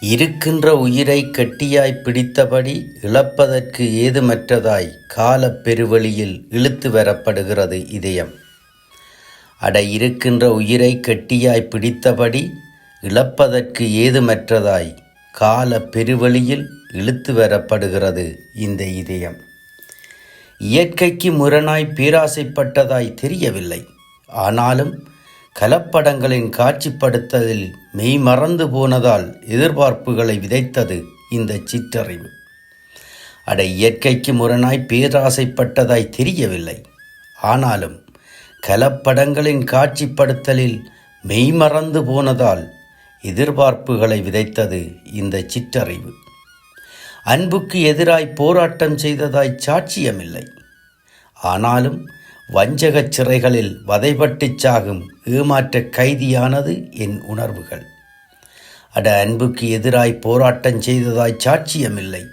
இருக்கின்ற உயிரை கெட்டியாய் பிடித்தபடி இழப்பதற்கு ஏதுமற்றதாய் காலப் பெருவழியில் இழுத்து வரப்படுகிறது இதயம். அட இருக்கின்ற உயிரை கெட்டியாய் பிடித்தபடி இழப்பதற்கு ஏதுமற்றதாய் கால பெருவழியில் இழுத்து வரப்படுகிறது இந்த இதயம். இயற்கைக்கு முரணாய் பேராசைப்பட்டதாய் தெரியவில்லை. ஆனாலும் கலப்படங்களின் காட்சிப்படுத்தலில் மெய் மறந்து போனதால் எதிர்பார்ப்புகளை விதைத்தது இந்த சிற்றறிவு. அட இயற்கைக்கு முரணாய் பேராசைப்பட்டதாய் தெரியவில்லை. ஆனாலும் கலப்படங்களின் காட்சிப்படுத்தலில் மெய்மறந்து போனதால் எதிர்பார்ப்புகளை விதைத்தது இந்த சிற்றறிவு. அன்புக்கு எதிராய் போராட்டம் செய்ததாய் சாட்சியமில்லை. ஆனாலும் வஞ்சகச் சிறைகளில் வதைபட்டுச் சாகும் ஏமாற்ற கைதியானது என் உணர்வுகள். அட அன்புக்கு எதிராய் போராட்டம் செய்ததாய் சாட்சியமில்லை.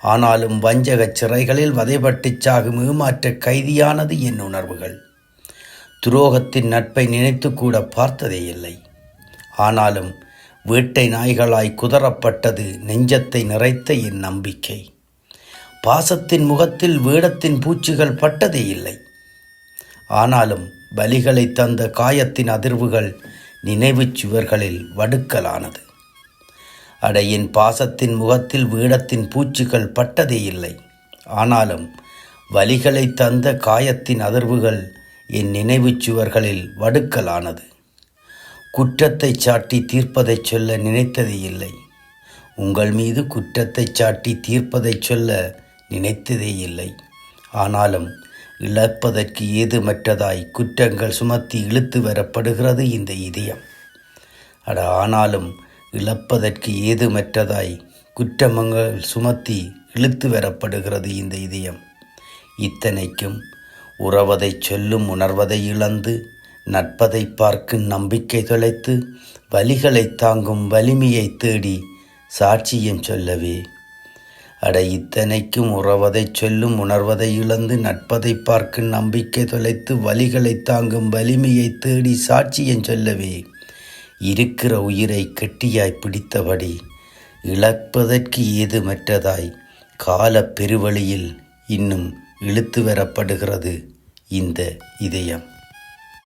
ஆனாலும் வஞ்சகச் சிறைகளில் வதைபட்டுச் சாகும் ஏமாற்ற கைதியானது என் உணர்வுகள். துரோகத்தின் நட்பை நினைத்து கூட பார்த்ததே இல்லை. ஆனாலும் வேட்டை நாய்களாய் குதறப்பட்டது நெஞ்சத்தை நிறைத்த என் நம்பிக்கை. பாசத்தின் முகத்தில் வேடத்தின் பூச்சிகள் பட்டதே இல்லை. ஆனாலும் பலிகளை தந்த காயத்தின் அதிர்வுகள் நினைவுச் சுவர்களில் வடுக்கலானது. அடையின் பாசத்தின் முகத்தில் வீடத்தின் பூச்சிகள் பட்டதே இல்லை. ஆனாலும் வலிகளை தந்த காயத்தின் அதிர்வுகள் என் நினைவுச் சுவர்களில் வடுக்கலானது. குற்றத்தை சாட்டி தீர்ப்பதைச் சொல்ல நினைத்ததே இல்லை. உங்கள் மீது குற்றத்தை சாட்டி தீர்ப்பதைச் சொல்ல நினைத்ததே இல்லை. ஆனாலும் இழப்பதற்கு ஏதுமற்றதாய் குற்றங்கள் சுமத்தி இழுத்து வரப்படுகிறது இந்த இதயம். அட ஆனாலும் இழப்பதற்கு ஏதுமற்றதாய் குற்றமங்கள் சுமத்தி இழுத்து வரப்படுகிறது இந்த இதயம். இத்தனைக்கும் உறவதைச் சொல்லும் உணர்வதை இழந்து நட்பதை பார்க்கும் நம்பிக்கை தொலைத்து வலிகளை தாங்கும் வலிமையை தேடி சாட்சியம் சொல்லவே அட இத்தனைக்கும் உறவதைச் சொல்லும் உணர்வதை இழந்து நட்பதை பார்க்கும் நம்பிக்கை தொலைத்து வலிகளை தாங்கும் வலிமையை தேடி சாட்சியம் சொல்லவே இருக்கிற உயிரை கெட்டியாய் பிடித்தபடி இழப்பதற்கு ஏதுமற்றதாய் கால பெருவழியில் இன்னும் இழுத்து வரப்படுகிறது இந்த இதயம்.